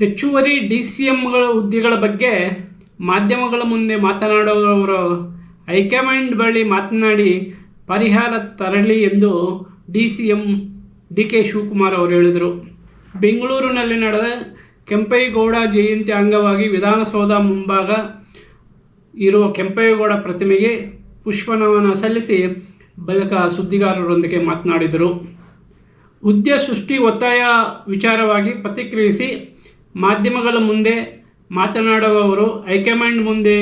ಹೆಚ್ಚುವರಿ D C ಎಂಗಳ ಹುದ್ದೆಗಳ ಬಗ್ಗೆ ಮಾಧ್ಯಮಗಳ ಮುಂದೆ ಮಾತನಾಡುವವರು ಹೈಕಮಾಂಡ್ ಬಳಿ ಮಾತನಾಡಿ ಪರಿಹಾರ ತರಲಿ ಎಂದು D C M D K Shivakumar ಅವರು ಹೇಳಿದರು. ಬೆಂಗಳೂರಿನಲ್ಲಿ ನಡೆದ ಕೆಂಪೇಗೌಡ ಜಯಂತಿ ಅಂಗವಾಗಿ ವಿಧಾನಸೌಧ ಮುಂಭಾಗ ಇರುವ ಕೆಂಪೇಗೌಡ ಪ್ರತಿಮೆಗೆ ಪುಷ್ಪನಮನ ಸಲ್ಲಿಸಿ ಬಳಿಕ ಸುದ್ದಿಗಾರರೊಂದಿಗೆ ಮಾತನಾಡಿದರು. ಹುದ್ದೆ ಸೃಷ್ಟಿ ಒತ್ತಾಯ ವಿಚಾರವಾಗಿ ಪ್ರತಿಕ್ರಿಯಿಸಿ ಮಾಧ್ಯಮಗಳ ಮುಂದೆ ಮಾತನಾಡುವವರು ಹೈಕಮಾಂಡ್ ಮುಂದೆ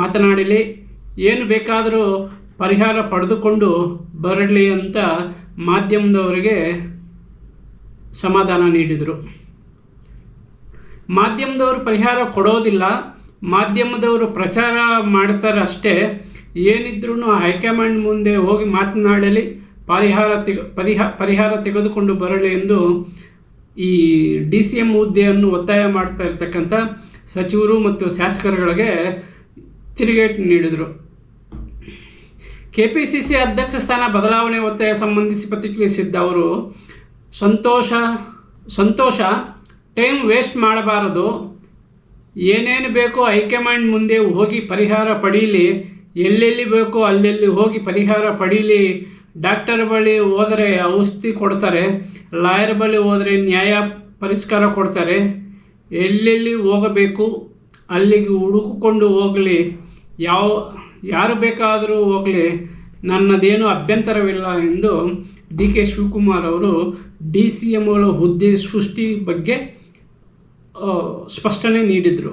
ಮಾತನಾಡಲಿ, ಏನು ಬೇಕಾದರೂ ಪರಿಹಾರ ಪಡೆದುಕೊಂಡು ಬರಲಿ ಅಂತ ಮಾಧ್ಯಮದವರಿಗೆ ಸಮಾಧಾನ ನೀಡಿದರು. ಮಾಧ್ಯಮದವರು ಪರಿಹಾರ ಕೊಡೋದಿಲ್ಲ, ಮಾಧ್ಯಮದವರು ಪ್ರಚಾರ ಮಾಡ್ತಾರೆ ಅಷ್ಟೇ. ಏನಿದ್ರೂ ಹೈಕಮಾಂಡ್ ಮುಂದೆ ಹೋಗಿ ಮಾತನಾಡಲಿ, ಪರಿಹಾರ ತೆಗೆ ಪರಿಹಾರ ಪರಿಹಾರ ತೆಗೆದುಕೊಂಡು ಬರಲಿ ಎಂದು ಈ ಡಿ ಸಿ ಎಂ ಹುದ್ದೆಯನ್ನು ಒತ್ತಾಯ ಮಾಡ್ತಾ ಇರ್ತಕ್ಕಂಥ ಸಚಿವರು ಮತ್ತು ಶಾಸಕರುಗಳಿಗೆ ತಿರುಗೇಟು ನೀಡಿದರು. ಕೆ ಪಿ ಸಿ ಸಿ ಅಧ್ಯಕ್ಷ ಸ್ಥಾನ ಬದಲಾವಣೆ ಒತ್ತಾಯ ಸಂಬಂಧಿಸಿ ಪ್ರತಿಕ್ರಿಯಿಸಿದ್ದ ಅವರು, ಸಂತೋಷ ಸಂತೋಷ, ಟೈಮ್ ವೇಸ್ಟ್ ಮಾಡಬಾರದು. ಏನೇನು ಬೇಕೋ ಹೈಕಮಾಂಡ್ ಮುಂದೆ ಹೋಗಿ ಪರಿಹಾರ ಪಡೀಲಿ. ಎಲ್ಲೆಲ್ಲಿ ಬೇಕೋ ಅಲ್ಲೆಲ್ಲಿ ಹೋಗಿ ಪರಿಹಾರ ಪಡೀಲಿ. ಡಾಕ್ಟರ್ ಬಳಿ ಹೋದರೆ ಔಷಧಿ ಕೊಡ್ತಾರೆ, ಲಾಯರ್ ಬಳಿ ಹೋದರೆ ನ್ಯಾಯ ಪರಿಷ್ಕಾರ ಕೊಡ್ತಾರೆ. ಎಲ್ಲೆಲ್ಲಿ ಹೋಗಬೇಕು, ಅಲ್ಲಿಗೆ ಹುಡುಕಿಕೊಂಡು ಹೋಗಲಿ. ಯಾವ, ಯಾರು ಬೇಕಾದರೂ ಹೋಗಲಿ. ನನ್ನದೇನು ಅಭ್ಯಂತರವಿಲ್ಲ ಎಂದು ಡಿ ಕೆ ಶಿವಕುಮಾರ್ ಅವರು ಡಿ ಸಿ ಎಂಗಳ ಹುದ್ದೆ ಸೃಷ್ಟಿ ಬಗ್ಗೆ ಸ್ಪಷ್ಟನೆ ನೀಡಿದರು.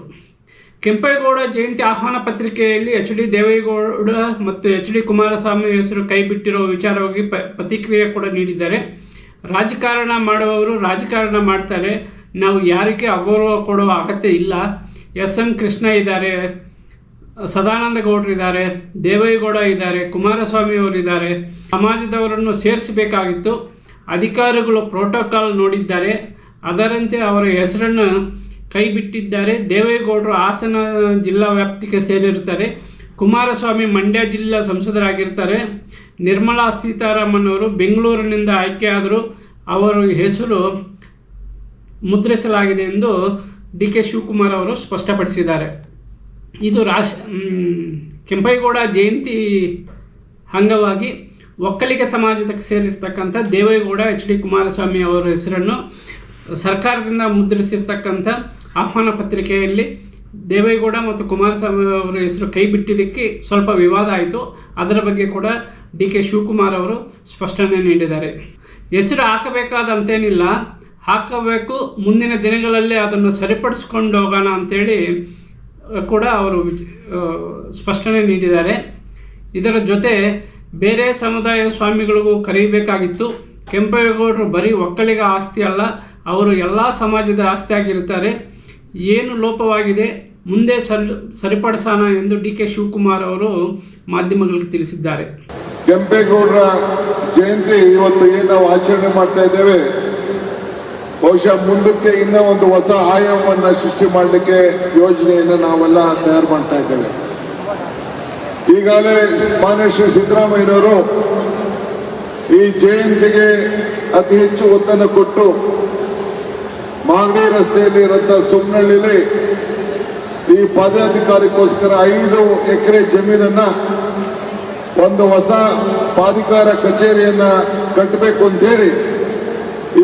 ಕೆಂಪೇಗೌಡ ಜಯಂತಿ ಆಹ್ವಾನ ಪತ್ರಿಕೆಯಲ್ಲಿ ಎಚ್ ಡಿ ದೇವೇಗೌಡ ಮತ್ತು ಎಚ್ ಡಿ ಕುಮಾರಸ್ವಾಮಿ ಹೆಸರು ಕೈಬಿಟ್ಟಿರೋ ವಿಚಾರವಾಗಿ ಪ್ರತಿಕ್ರಿಯೆ ಕೂಡ ನೀಡಿದ್ದಾರೆ. ರಾಜಕಾರಣ ಮಾಡುವವರು ರಾಜಕಾರಣ ಮಾಡ್ತಾರೆ. ನಾವು ಯಾರಿಗೆ ಅಗೌರವ ಕೊಡುವ ಅಗತ್ಯ ಇಲ್ಲ. ಎಸ್ ಎಂ ಕೃಷ್ಣ ಇದ್ದಾರೆ, ಸದಾನಂದ ಗೌಡರು ಇದ್ದಾರೆ, ದೇವೇಗೌಡ ಇದ್ದಾರೆ, ಕುಮಾರಸ್ವಾಮಿ ಇದ್ದಾರೆ. ಸಮಾಜದವರನ್ನು ಸೇರಿಸಬೇಕಾಗಿತ್ತು. ಅಧಿಕಾರಿಗಳು ಪ್ರೋಟೋಕಾಲ್ ನೋಡಿದ್ದಾರೆ. ಅದರಂತೆ ಅವರ ಹೆಸರನ್ನು ಕೈಬಿಟ್ಟಿದ್ದಾರೆ. ದೇವೇಗೌಡರು ಹಾಸನ ಜಿಲ್ಲಾ ವ್ಯಾಪ್ತಿಗೆ ಸೇರಿರ್ತಾರೆ. ಕುಮಾರಸ್ವಾಮಿ ಮಂಡ್ಯ ಜಿಲ್ಲಾ ಸಂಸದರಾಗಿರ್ತಾರೆ. ನಿರ್ಮಲಾ ಸೀತಾರಾಮನ್ ಅವರು ಬೆಂಗಳೂರಿನಿಂದ ಆಯ್ಕೆಯಾದರು. ಅವರ ಹೆಸರು ಮುದ್ರಿಸಲಾಗಿದೆ ಎಂದು ಡಿ ಕೆ ಶಿವಕುಮಾರ್ ಅವರು ಸ್ಪಷ್ಟಪಡಿಸಿದ್ದಾರೆ. ಇದು ರಾಶ್ ಕೆಂಪೇಗೌಡ ಜಯಂತಿ ಅಂಗವಾಗಿ ಒಕ್ಕಲಿಗ ಸಮಾಜಕ್ಕೆ ಸೇರಿರ್ತಕ್ಕಂಥ ದೇವೇಗೌಡ, ಎಚ್ ಡಿ ಕುಮಾರಸ್ವಾಮಿ ಅವರ ಹೆಸರನ್ನು ಸರ್ಕಾರದಿಂದ ಮುದ್ರಿಸಿರ್ತಕ್ಕಂಥ ಆಹ್ವಾನ ಪತ್ರಿಕೆಯಲ್ಲಿ ದೇವೇಗೌಡ ಮತ್ತು ಕುಮಾರಸ್ವಾಮಿ ಅವರ ಹೆಸರು ಕೈ ಬಿಟ್ಟಿದ್ದಕ್ಕೆ ಸ್ವಲ್ಪ ವಿವಾದ ಆಯಿತು. ಅದರ ಬಗ್ಗೆ ಕೂಡ ಡಿ ಕೆ ಶಿವಕುಮಾರ್ ಅವರು ಸ್ಪಷ್ಟನೆ ನೀಡಿದ್ದಾರೆ. ಹೆಸರು ಹಾಕಬೇಕಾದಂತೇನಿಲ್ಲ ಹಾಕಬೇಕು, ಮುಂದಿನ ದಿನಗಳಲ್ಲಿ ಅದನ್ನು ಸರಿಪಡಿಸ್ಕೊಂಡು ಹೋಗೋಣ ಅಂತೇಳಿ ಕೂಡ ಅವರು ಸ್ಪಷ್ಟನೆ ನೀಡಿದ್ದಾರೆ. ಇದರ ಜೊತೆ ಬೇರೆ ಸಮುದಾಯ ಸ್ವಾಮಿಗಳಿಗೂ ಕರೆಯಬೇಕಾಗಿತ್ತು. ಕೆಂಪೇಗೌಡರು ಬರೀ ಒಕ್ಕಲಿಗ ಆಸ್ತಿ ಅಲ್ಲ ಅವರು ಎಲ್ಲ ಸಮಾಜದ ಆಸ್ತಿಯಾಗಿರುತ್ತಾರೆ. ಏನು ಲೋಪವಾಗಿದೆ ಮುಂದೆ ಸರಿ, ಸರಿಪಡಿಸೋಣ ಎಂದು ಡಿ ಕೆ ಶಿವಕುಮಾರ್ ಅವರು ಮಾಧ್ಯಮಗಳಿಗೆ ತಿಳಿಸಿದ್ದಾರೆ. ಕೆಂಪೇಗೌಡರ ಜಯಂತಿ ಇವತ್ತು ಏನು ನಾವು ಆಚರಣೆ ಮಾಡ್ತಾ ಇದ್ದೇವೆ? ಬಹುಶಃ ಮುಂದಕ್ಕೆ ಇನ್ನೂ ಒಂದು ಹೊಸ ಆಯಾಮವನ್ನು ಸೃಷ್ಟಿ ಮಾಡಲಿಕ್ಕೆ ಯೋಜನೆಯನ್ನು ನಾವೆಲ್ಲ ತಯಾರು ಮಾಡ್ತಾ ಇದ್ದೇವೆ. ಈಗಾಗಲೇ ಮಾನ್ಯ ಶ್ರೀ ಸಿದ್ದರಾಮಯ್ಯನವರು ಈ ಜಯಂತಿಗೆ ಅತಿ ಹೆಚ್ಚು ಒತ್ತನ್ನು ಕೊಟ್ಟು ಮಾಗಡಿ ರಸ್ತೆಯಲ್ಲಿ ಇರುವಂತಹ ಸುಮ್ನಳ್ಳಿಲಿ ಈ ಪದಾಧಿಕಾರಿಗೋಸ್ಕರ ಐದು ಎಕರೆ ಜಮೀನನ್ನ ಒಂದು ಹೊಸ ಪಾಧಿಕಾರ ಕಚೇರಿಯನ್ನ ಕಟ್ಟಬೇಕು ಅಂತೇಳಿ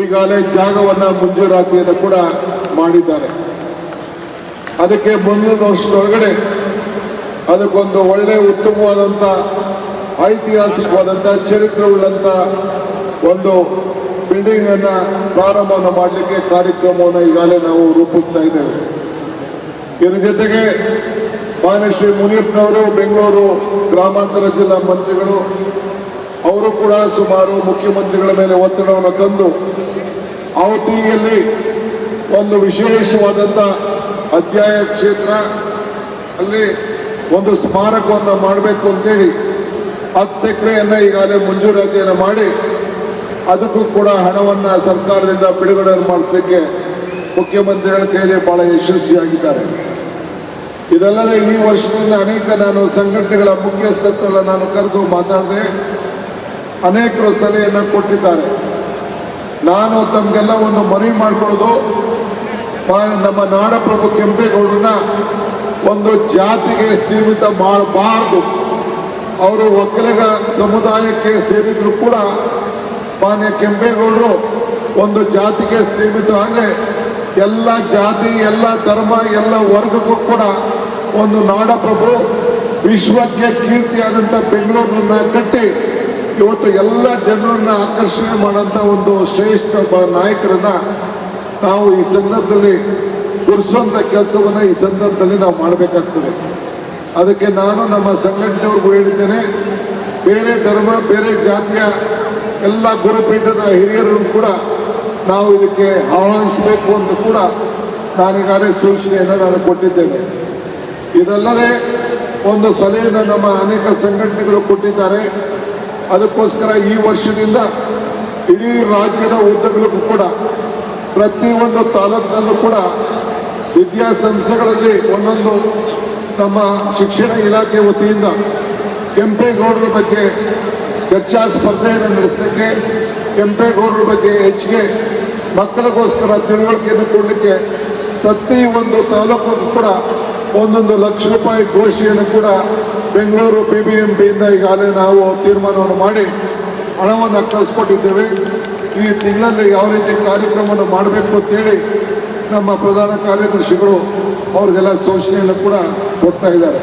ಈಗಾಗಲೇ ಜಾಗವನ್ನ ಮಂಜೂರಾತಿಯನ್ನು ಕೂಡ ಮಾಡಿದ್ದಾರೆ. ಅದಕ್ಕೆ ಮುಂದಿನ ವರ್ಷದೊಳಗಡೆ ಅದಕ್ಕೊಂದು ಒಳ್ಳೆ ಉತ್ತಮವಾದಂಥ ಐತಿಹಾಸಿಕವಾದಂಥ ಚರಿತ್ರೆ ಉಳ್ಳಂಥ ಒಂದು ಬಿಲ್ಡಿಂಗ್ ಅನ್ನ ಪ್ರಾರಂಭವನ್ನು ಮಾಡಲಿಕ್ಕೆ ಕಾರ್ಯಕ್ರಮವನ್ನು ಈಗಾಗಲೇ ನಾವು ರೂಪಿಸ್ತಾ ಇದ್ದೇವೆ. ಇದರ ಜೊತೆಗೆ ಮಾನ್ಯ ಶ್ರೀ ಮುನಿಯಪ್ಪನವರು ಬೆಂಗಳೂರು ಗ್ರಾಮಾಂತರ ಜಿಲ್ಲಾ ಮಂತ್ರಿಗಳು, ಅವರು ಕೂಡ ಸುಮಾರು ಮುಖ್ಯಮಂತ್ರಿಗಳ ಮೇಲೆ ಒತ್ತಡವನ್ನು ತಂದು ಅವತಿಯಲ್ಲಿ ಒಂದು ವಿಶೇಷವಾದಂಥ ಅಧ್ಯಾಯ ಕ್ಷೇತ್ರ ಅಲ್ಲಿ ಒಂದು ಸ್ಮಾರಕವನ್ನು ಮಾಡಬೇಕು ಅಂತೇಳಿ ಹತ್ತು ಎಕರೆಯನ್ನು ಈಗಾಗಲೇ ಮಂಜೂರಾತಿಯನ್ನು ಮಾಡಿ ಅದಕ್ಕೂ ಕೂಡ ಹಣವನ್ನು ಸರ್ಕಾರದಿಂದ ಬಿಡುಗಡೆ ಮಾಡಿಸ್ಲಿಕ್ಕೆ ಮುಖ್ಯಮಂತ್ರಿಗಳ ಕೈಯಲ್ಲಿ ಬಹಳ ಯಶಸ್ವಿಯಾಗಿದ್ದಾರೆ. ಇದಲ್ಲದೆ ಈ ವರ್ಷದಿಂದ ಅನೇಕ ನಾನು ಸಂಘಟನೆಗಳ ಮುಖ್ಯಸ್ಥರನ್ನ ನಾನು ಕರೆದು ಮಾತಾಡಿದೆ ಅನೇಕರು ಸಲಹೆಯನ್ನು ಕೊಟ್ಟಿದ್ದಾರೆ. ನಾನು ತಮಗೆಲ್ಲ ಒಂದು ಮನವಿ ಮಾಡಿಕೊಳ್ಳೋದು ನಮ್ಮ ನಾಡಪ್ರಭು ಕೆಂಪೇಗೌಡರನ್ನ ಒಂದು ಜಾತಿಗೆ ಸೀಮಿತ ಮಾಡಬಾರದು. ಅವರು ಒಕ್ಕಲಿಗ ಸಮುದಾಯಕ್ಕೆ ಸೇರಿದ್ರು ಕೂಡ ಮಾನ್ಯ ಕೆಂಪೇಗೌಡರು, ಒಂದು ಜಾತಿಗೆ ಸೀಮಿತ ಹಾಗೆ ಎಲ್ಲ ಜಾತಿ, ಎಲ್ಲ ಧರ್ಮ, ಎಲ್ಲ ವರ್ಗಕ್ಕೂ ಕೂಡ ಒಂದು ನಾಡಪ್ರಭು, ವಿಶ್ವಕ್ಕೆ ಕೀರ್ತಿಯಾದಂಥ ಬೆಂಗಳೂರನ್ನ ಕಟ್ಟಿ ಇವತ್ತು ಎಲ್ಲ ಜನರನ್ನ ಆಕರ್ಷಣೆ ಮಾಡೋಂಥ ಒಂದು ಶ್ರೇಷ್ಠ ನಾಯಕರನ್ನ ನಾವು ಈ ಸಂದರ್ಭದಲ್ಲಿ ಗುರುಸುವಂಥ ಕೆಲಸವನ್ನು ಈ ಸಂದರ್ಭದಲ್ಲಿ ನಾವು ಮಾಡಬೇಕಾಗ್ತದೆ. ಅದಕ್ಕೆ ನಾನು ನಮ್ಮ ಸಂಘಟನೆಯವ್ರಿಗೂ ಹೇಳಿದ್ದೇನೆ, ಬೇರೆ ಧರ್ಮ, ಬೇರೆ ಜಾತಿಯ ಎಲ್ಲ ಗುರುಪೀಠದ ಹಿರಿಯರು ಕೂಡ ನಾವು ಇದಕ್ಕೆ ಆಹ್ವಾನಿಸಬೇಕು ಅಂತ ಕೂಡ ನಾನೀಗಾಗಲೇ ಸೂಚನೆಯನ್ನು ನಾನು ಕೊಟ್ಟಿದ್ದೇನೆ. ಇದಲ್ಲದೆ ಒಂದು ಸಲಹೆಯನ್ನು ನಮ್ಮ ಅನೇಕ ಸಂಘಟನೆಗಳು ಕೊಟ್ಟಿದ್ದಾರೆ. ಅದಕ್ಕೋಸ್ಕರ ಈ ವರ್ಷದಿಂದ ಇಡೀ ರಾಜ್ಯದ ಉದ್ದಗಳಿಗೂ ಕೂಡ ಪ್ರತಿಯೊಂದು ತಾಲೂಕಿನಲ್ಲೂ ಕೂಡ ವಿದ್ಯಾಸಂಸ್ಥೆಗಳಲ್ಲಿ ಒಂದೊಂದು ನಮ್ಮ ಶಿಕ್ಷಣ ಇಲಾಖೆ ವತಿಯಿಂದ ಕೆಂಪೇಗೌಡರ ಬಗ್ಗೆ ಚರ್ಚಾ ಸ್ಪರ್ಧೆಯನ್ನು ನಡೆಸಲಿಕ್ಕೆ ಕೆಂಪೇಗೌಡರ ಬಗ್ಗೆ ಹೆಚ್ಚಿಗೆ ಮಕ್ಕಳಿಗೋಸ್ಕರ ತಿಳುವಳಿಕೆಯನ್ನು ಕೊಡಲಿಕ್ಕೆ ಒಂದು ತಾಲೂಕಿಗೂ ಕೂಡ ಒಂದೊಂದು ಲಕ್ಷ ರೂಪಾಯಿ ಘೋಷಿಯನ್ನು ಕೂಡ ಬೆಂಗಳೂರು ಬಿ ಬಿ ಎಂ ಪಿಯಿಂದ ಈಗಾಗಲೇ ನಾವು ತೀರ್ಮಾನವನ್ನು ಮಾಡಿ ಹಣವನ್ನು ಕಳಿಸ್ಕೊಟ್ಟಿದ್ದೇವೆ. ಈ ತಿಂಗಳಲ್ಲಿ ಯಾವ ರೀತಿ ಕಾರ್ಯಕ್ರಮವನ್ನು ಮಾಡಬೇಕು ಅಂತೇಳಿ ನಮ್ಮ ಪ್ರಧಾನ ಕಾರ್ಯದರ್ಶಿಗಳು ಅವ್ರಿಗೆಲ್ಲ ಸೂಚನೆಯನ್ನು ಕೂಡ ಕೊಡ್ತಾ ಇದ್ದಾರೆ.